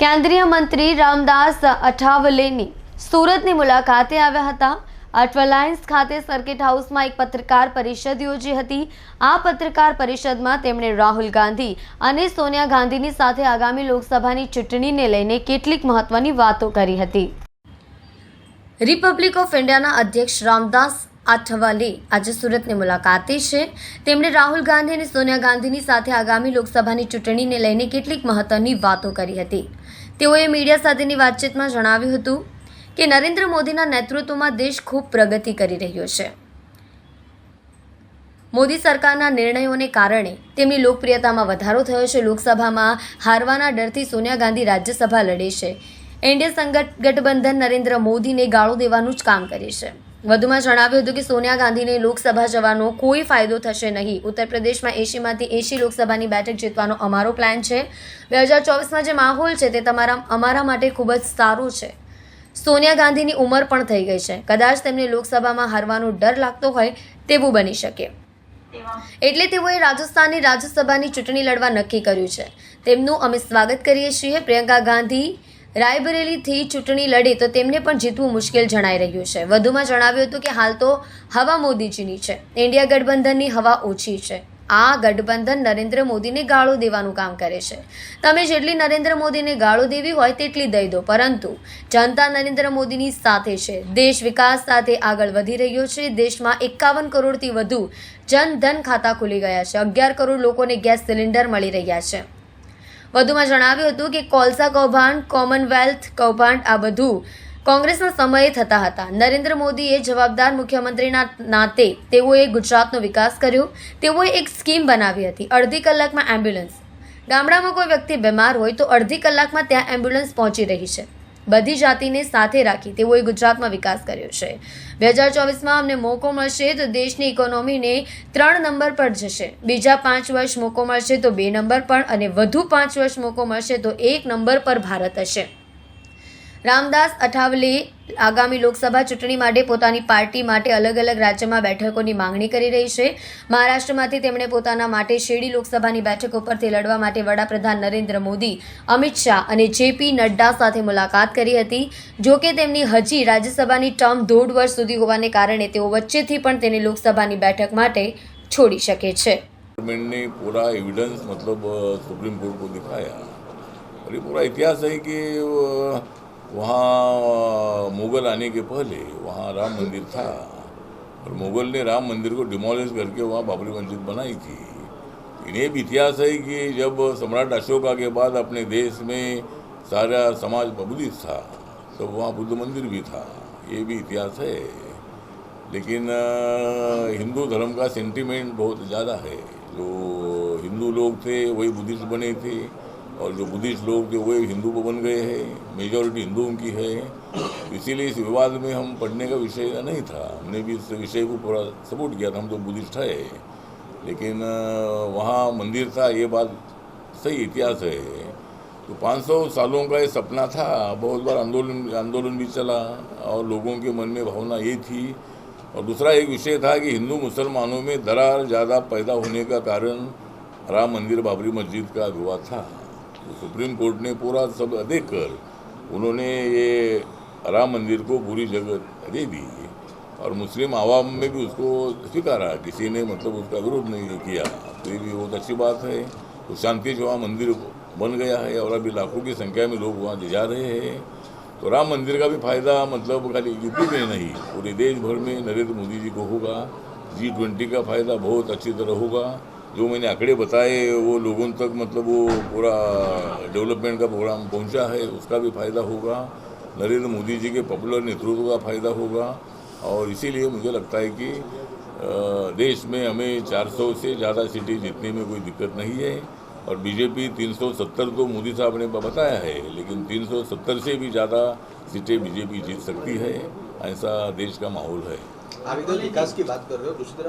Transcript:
કેન્દ્રીય મંત્રી રામદાસ અઠાવલેની સુરતની મુલાકાતે આવ્યા હતા. અઠવલાઇન્સ ખાતે સર્કિટ હાઉસમાં એક પત્રકાર પરિષદ યોજી હતી. આ પત્રકાર પરિષદમાં તેમણે રાહુલ ગાંધી અને સોનિયા ગાંધીની સાથે આગામી લોકસભાની ચૂંટણીને લઈને કેટલીક મહત્વની વાતો કરી હતી. રિપબ્લિક ઓફ ઇન્ડિયાના અધ્યક્ષ રામદાસ આઠવાલે આજે સુરતની મુલાકાતે છે. તેમણે રાહુલ ગાંધી અને સોનિયા ગાંધીની સાથે આગામી લોકસભાની ચૂંટણીને લઈને કેટલીક મહત્વની વાતો કરી હતી. તેઓએ મીડિયા સાથેની વાતચીતમાં જણાવ્યું હતું કે નરેન્દ્ર મોદીના નેતૃત્વમાં દેશ ખૂબ પ્રગતિ કરી રહ્યો છે. મોદી સરકારના નિર્ણયોને કારણે તેમની લોકપ્રિયતામાં વધારો થયો છે. લોકસભામાં હારવાના ડરથી સોનિયા ગાંધી રાજ્યસભા લડે છે. એનડીએ સંગઠ ગઠબંધન નરેન્દ્ર મોદીને ગાળો દેવાનું જ કામ કરે છે. વધુમાં જણાવ્યું હતું કે સોનિયા ગાંધીને લોકસભા જવાનો કોઈ ફાયદો થશે નહીં. ઉત્તર પ્રદેશમાં એંશીમાંથી એંશી લોકસભાની બેઠક જીતવાનો અમારો પ્લાન છે. બે હજાર ચોવીસમાં જે માહોલ છે તે તમારા, અમારા માટે ખૂબ જ સારું છે. સોનિયા ગાંધીની ઉંમર પણ થઈ ગઈ છે. કદાચ તેમને લોકસભામાં હારવાનો ડર લાગતો હોય તેવું બની શકે. એટલે તેઓએ રાજસ્થાનની રાજ્યસભાની ચૂંટણી લડવા નક્કી કર્યું છે. તેમનું અમે સ્વાગત કરીએ છીએ. પ્રિયંકા ગાંધી રાયબરેલીથી ચૂંટણી લડે તો તેમને પણ જીતવું મુશ્કેલ જણાઈ રહ્યું છે. વધુમાં જણાવ્યું હતું કે હાલ તો હવા મોદીજીની છે. ઇન્ડિયા ગઠબંધનની હવા ઓછી છે. આ ગઠબંધન નરેન્દ્ર મોદીને ગાળો દેવાનું કામ કરે છે. તમે જેટલી નરેન્દ્ર મોદીને ગાળો દેવી હોય તેટલી દઈ દો. પરંતુ જનતા નરેન્દ્ર મોદીની સાથે છે. દેશ વિકાસ સાથે આગળ વધી રહ્યો છે. દેશમાં એકાવન કરોડથી વધુ જનધન ખાતા ખુલી ગયા છે. અગિયાર કરોડ લોકોને ગેસ સિલિન્ડર મળી રહ્યા છે. વધુમાં જણાવ્યું હતું કે કોલસા કૌભાંડ, કોમનવેલ્થ કૌભાંડ, આ બધું કોંગ્રેસના સમયે થતા હતા. નરેન્દ્ર મોદીએ જવાબદાર મુખ્યમંત્રીના નાતે તેઓએ ગુજરાતનો વિકાસ કર્યો. તેઓએ એક સ્કીમ બનાવી હતી, અડધી કલાકમાં એમ્બ્યુલન્સ. ગામડામાં કોઈ વ્યક્તિ બીમાર હોય તો અડધી કલાકમાં ત્યાં એમ્બ્યુલન્સ પહોંચી રહી છે. બધી જાતિને સાથે રાખી તેઓએ ગુજરાતમાં વિકાસ કર્યો છે. બે હજાર ચોવીસમાં અમને મોકો મળશે તો દેશની ઇકોનોમીને ત્રણ નંબર પર જશે. બીજા પાંચ વર્ષ મોકો મળશે તો બે નંબર પર અને વધુ પાંચ વર્ષ મોકો મળશે તો એક નંબર પર ભારત હશે. રામદાસ અઠાવલે આગામી લોકસભા ચૂંટણી માટે પોતાની પાર્ટી માટે અલગ અલગ રાજ્યમાં બેઠકોની માંગણી કરી રહી છે મહારાષ્ટ્રમાંથી તેમણે પોતાના માટે શેરડી લોકસભાની બેઠક ઉપરથી લડવા માટે વડાપ્રધાન નરેન્દ્ર મોદી અમિત શાહ અને જેપી નડ્ડા સાથે મુલાકાત કરી હતી જો કે તેમની હજી રાજ્યસભાની ટર્મ દોઢ વર્ષ સુધી હોવાને કારણે તેઓ વચ્ચેથી પણ તેને લોકસભાની બેઠક માટે છોડી શકે છે गवर्नमेंट ने पूरा एविडेंस मतलब अ, सुप्रीम कोर्ट को दिखाया और ये पूरा इतिहास है कि अ, वहाँ मुगल आने के पहले वहाँ राम मंदिर था। और मुगल ने राम मंदिर को डिमोलिश करके वहाँ बाबरी मस्जिद बनाई थी। इन्हें भी इतिहास है कि जब सम्राट अशोका के बाद अपने देश में सारा समाज बुद्धिस्ट था तो वहाँ बुद्ध मंदिर भी था। ये भी इतिहास है। लेकिन हिंदू धर्म का सेंटिमेंट बहुत ज़्यादा है। जो हिंदू लोग थे, वही बुद्धिस्ट बने थे। और जो बुद्धिस्ट लोग थे वही हिंदू बन गए हैं मेजॉरिटी हिंदुओं की है। इसीलिए इस विवाद में हम पढ़ने का विषय नहीं था। हमने भी इस विषय को पूरा सपोर्ट किया था। हम तो बुद्धिस्ट है। लेकिन वहाँ मंदिर था, ये बात सही इतिहास है। तो 500 सालों का ये सपना था। बहुत बार आंदोलन आंदोलन भी चला और लोगों के मन में भावना ये थी। और दूसरा एक विषय था कि हिंदू मुसलमानों में दरार ज़्यादा पैदा होने का कारण राम मंदिर बाबरी मस्जिद का विवाद था। तो सुप्रीम कोर्ट ने पूरा सब देख कर उन्होंने ये राम मंदिर को पूरी जगह दे दी और मुस्लिम आवाम में भी उसको स्वीकारा। किसी ने मतलब उसका विरोध नहीं किया। तो ये भी बहुत अच्छी बात है। तो शांति से वहाँ मंदिर बन गया है और अभी लाखों की संख्या में लोग वहाँ जा रहे हैं। तो राम मंदिर का भी फ़ायदा मतलब खाली यूपी में नहीं, पूरे देश भर में नरेंद्र मोदी जी को होगा। जी ट्वेंटी का फ़ायदा बहुत अच्छी तरह होगा। जो मैंने आंकड़े बताए, वो लोगों तक मतलब वो पूरा डेवलपमेंट का प्रोग्राम पहुँचा है, उसका भी फ़ायदा होगा। नरेंद्र मोदी जी के पॉपुलर नेतृत्व का फ़ायदा होगा। और इसीलिए मुझे लगता है कि देश में हमें 400 से ज़्यादा सीटें जीतने में कोई दिक्कत नहीं है। और बीजेपी 370 तो मोदी साहब ने बताया है, लेकिन 370 से भी ज़्यादा सीटें बीजेपी जीत सकती है, ऐसा देश का माहौल है। आप विकास की बात कर रहे हो, दूसरी